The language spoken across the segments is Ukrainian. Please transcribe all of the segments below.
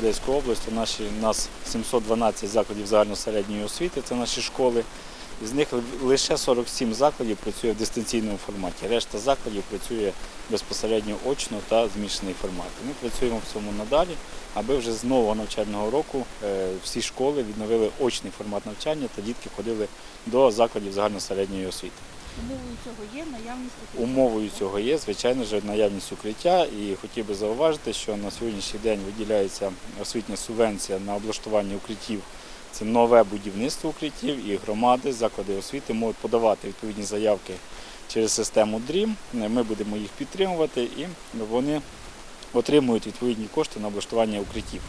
Одеської області. У нас 712 закладів загальносередньої освіти, це наші школи. Із них лише 47 закладів працює в дистанційному форматі. Решта закладів працює безпосередньо очно та змішаний формат. Ми працюємо в цьому надалі, аби вже з нового навчального року е, всі школи відновили очний формат навчання та дітки ходили до закладів загальносередньої освіти. Умовою цього є наявність укриття. Умовою цього є, звичайно ж, наявність укриття. І хотів би зауважити, що на сьогоднішній день виділяється освітня субвенція на облаштування укриттів. Це нове будівництво укриттів і громади, заклади освіти можуть подавати відповідні заявки через систему DREAM. Ми будемо їх підтримувати і вони отримують відповідні кошти на облаштування укриттів.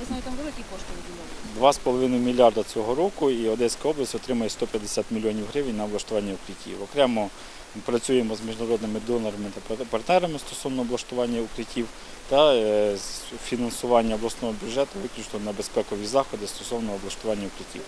Я знаю, там великі кошти виділяють. 2,5 мільярда цього року і Одеська область отримає 150 мільйонів гривень на облаштування укриттів. Окремо працюємо з міжнародними донорами та партнерами стосовно облаштування укриттів та е, фінансування обласного бюджету виключно на безпекові заходи стосовно облаштування укриттів.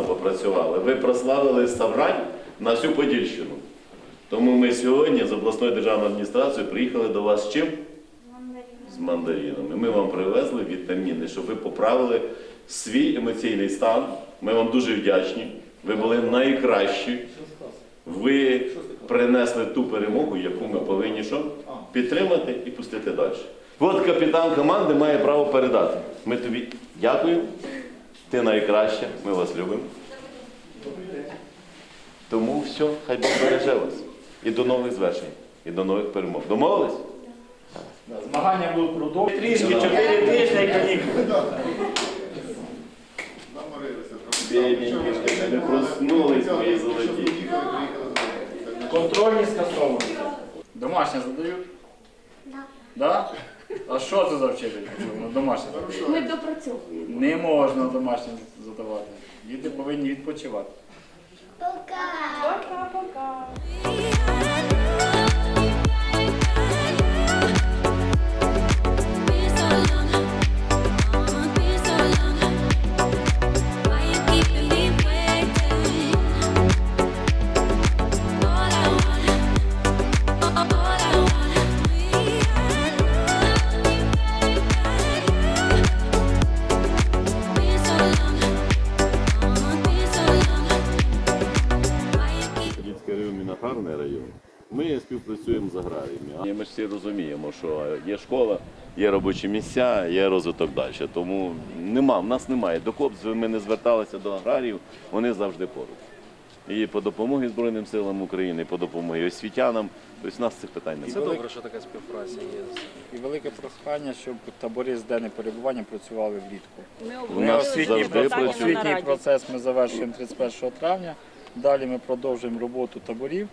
Класно попрацювали. Ви прославили Саврань на всю Подільщину. Тому ми сьогодні з обласною державною адміністрацією приїхали до вас з чим? З мандарінами. Ми вам привезли вітаміни, щоб ви поправили свій емоційний стан. Ми вам дуже вдячні. Ви були найкращі. Ви принесли ту перемогу, яку ми повинні що? підтримати і пустити далі. От капітан команди має право передати. Ми тобі дякуємо. Ти найкраща, ми вас любимо. Тому все, хай Бог береже вас. І до нових звершень, і до нових перемог. Домовились? Змагання будуть продовжувати. Трішки, чотири тижні канікули. Бідненькі, ще не проснулись мої золоті. Контрольні скасовані. Домашнє задають? Так. Да? А що це за вчитель? Ну, Домашнє. Ми допрацьовуємо. Не можна домашнє задавати. Діти повинні відпочивати. Пока-пока. Співпрацюємо з аграріями. Ми ж всі розуміємо, що є школа, є робочі місця, є розвиток далі. Тому нема, в нас немає. До КОП ми не зверталися до аграріїв, вони завжди поруч. І по допомогі Збройним силам України, і по допомогі освітянам. Тобто в нас цих питань немає. Це добре, що така співпраця є. І велике прохання, щоб табори з денним перебуванням працювали влітку. У нас освітній, завжди процес, працює. освітній процес ми завершуємо 31 травня. Далі ми продовжуємо роботу таборів.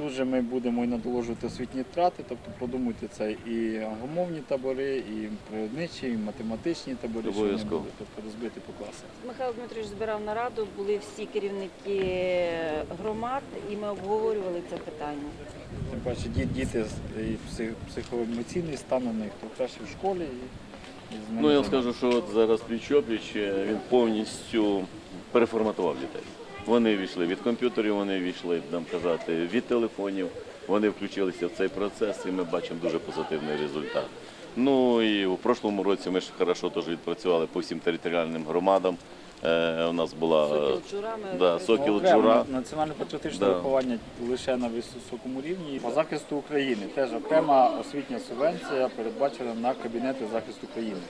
Тут же ми будемо і надоложувати освітні втрати, тобто продумуйте це і англомовні табори, і природничі, і математичні табори, що вони Обов'язково. будуть, тобто розбити по класах. Михайло Дмитрович збирав нараду, були всі керівники громад, і ми обговорювали це питання. Тим паче ді- діти з- і псих- психоемоційний стан у них то краще в школі. І, і з ними Ну я вам скажу, що от зараз пліч-опліч е, він повністю переформатував дітей. Вони війшли від комп'ютерів, вони війшли, нам казати, від телефонів. Вони включилися в цей процес, і ми бачимо дуже позитивний результат. Ну і у прошлому році ми ж хорошо теж відпрацювали по всім територіальним громадам. Е, у нас була Сокіл Джура ми да, окремо. Сокіл Джура. Національно-патріотичне Да. виховання лише на високому рівні. По захисту України теж окрема освітня субвенція передбачена на кабінети захисту України.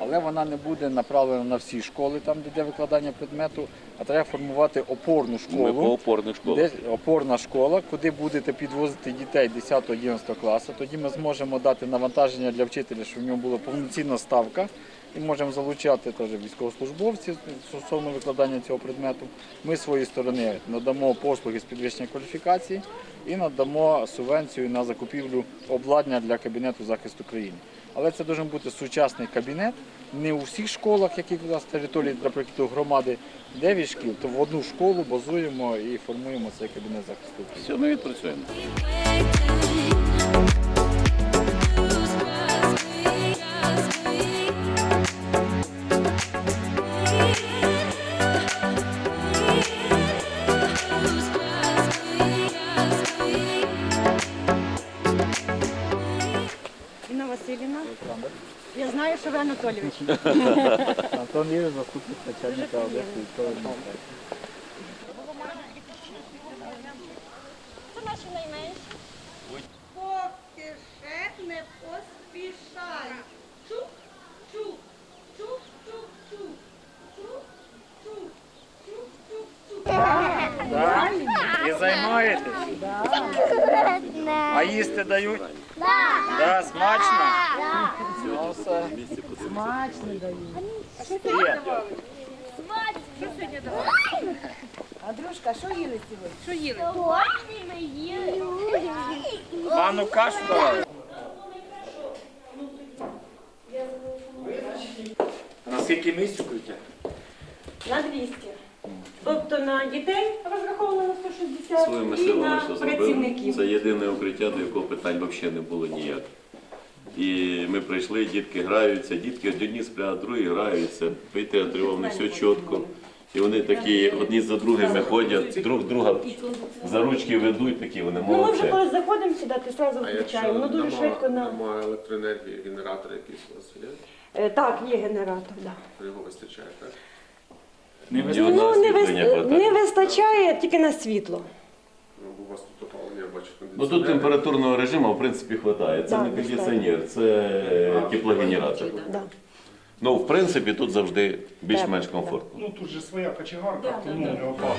Але вона не буде направлена на всі школи, там де йде викладання предмету, а треба формувати опорну Ми школу. по опорних школах. Де опорна школа, куди будете підвозити дітей 10-11 класу. Тоді ми зможемо дати навантаження для вчителя, щоб в нього була повноцінна ставка. І можемо залучати теж військовослужбовців стосовно викладання цього предмету. Ми з своєї сторони надамо послуги з підвищення кваліфікації і надамо субвенцію на закупівлю обладнання для кабінету захисту країни. Але це має бути сучасний кабінет. Не у всіх школах, які у нас території, наприклад, громади 9 шкіл, то в одну школу базуємо і формуємо цей кабінет захисту. Все, ми відпрацюємо. Анатолійович. Антон Євген, заступник начальника Одеської військової адміністрації. Поки ще не поспішай. Чук, чук, чук, чук, чук. Чук, чук, чук, чук, чук. Так? І займаєтесь? А їсти дають? Да, смачно? Ну, все. Смачно дають. Андрюшка, що їли сьогодні? Що їли? Манну кашу давали? На скільки місць укриття? На 200. Тобто на дітей розраховано на 160 Своїми і силами на все зробили. працівників. Це єдине укриття, до якого питань взагалі не було ніяк. І ми прийшли, дітки граються, дітки одні сплять, другі граються, витеатрував вони все чітко. І вони такі одні за другими ходять, друг друга за ручки ведуть, такі вони Ну, ми вже коли заходимо сюди, ти одразу А якщо включаємо. Воно дуже нема, швидко на. нема електроенергії, генератор якийсь у вас є? Е, Так, є генератор, так. Його вистачає, так? Не Ні одного Ну, не, освітлення хватає. не вистачає тільки на світло. Ну, бо у вас тут я Ну тут температурного режиму в принципі вистачає. Це Да, не кондиціонер, це е, теплогенератор. Да. Ну, в принципі, тут завжди більш-менш комфортно. Ну тут же своя кочегарка, тому не опа.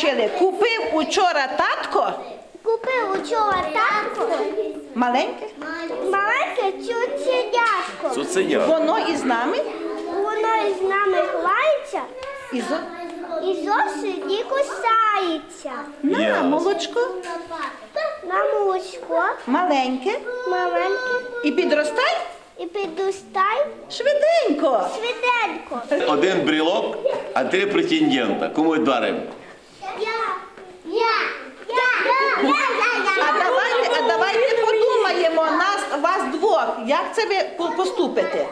Вчили? Купив учора татко Купив учора татко маленьке, маленьке чученяшко. Цуценя. воно із нами Воно із нами ховається і зо... і зовсім не кусається. на Ясно. молочко На молочко маленьке маленьке і підростай і підустай швиденько. швиденько. Один брілок, а три претендента. Кому даримо? Я, я, я, я, А давайте, а давайте подумаємо нас, вас двох. Як це ви поступите?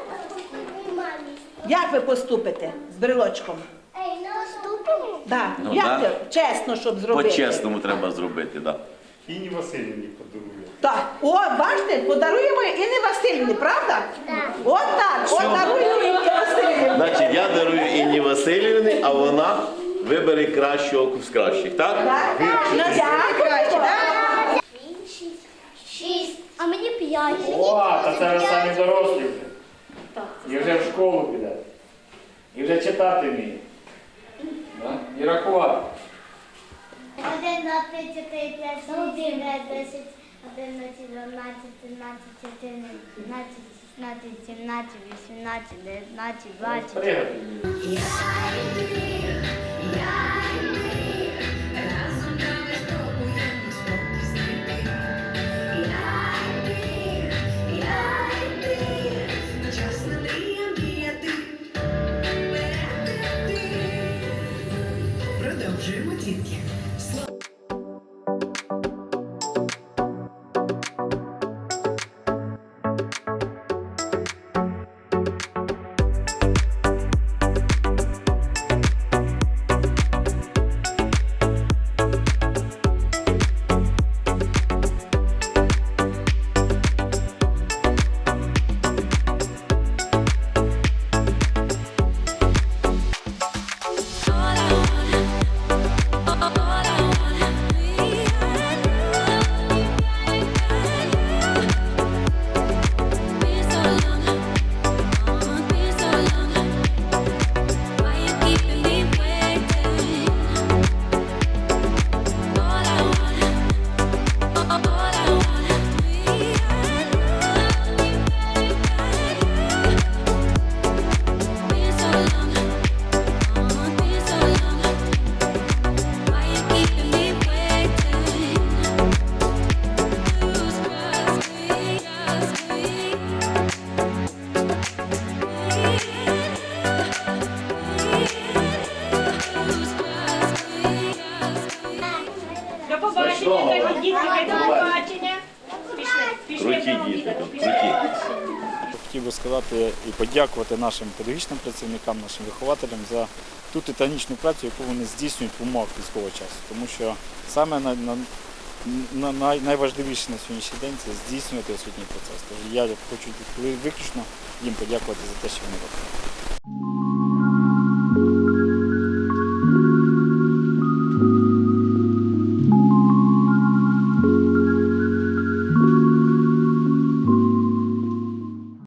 Як ви поступите з брелочком? Да. Ну, Як да. це? Чесно, щоб зробити. По-чесному треба зробити, так. Інні Васильівні подарує. Так. О, бачите, подаруємо Інні Васильівні, правда? От так, от даруємо Інні Васильівні. Значить, я дарую Інні Васильівні, а вона вибере кращого з кращих, так? Так? Ну, дякую. Шість. А мені п'ять. О, та це ви самі дорослі вже. І вже в школу підете. І вже читати вмієте. Да? І рахувати. Один, два, три, чотири, п'ять, шість, сім, дев'ять, десять, одинадцять, дванадцять, тринадцять, чотирнадцять, п'ятнадцять, шістнадцять, сімнадцять, вісімнадцять, дев'ятнадцять, двадцять. Пригати. Би сказати і подякувати нашим педагогічним працівникам, нашим вихователям за ту титанічну працю, яку вони здійснюють в умовах військового часу. Тому що саме на, на, най- найважливіше на сьогоднішній день це здійснювати освітній процес. Тож я хочу виключно їм подякувати за те, що вони роблять.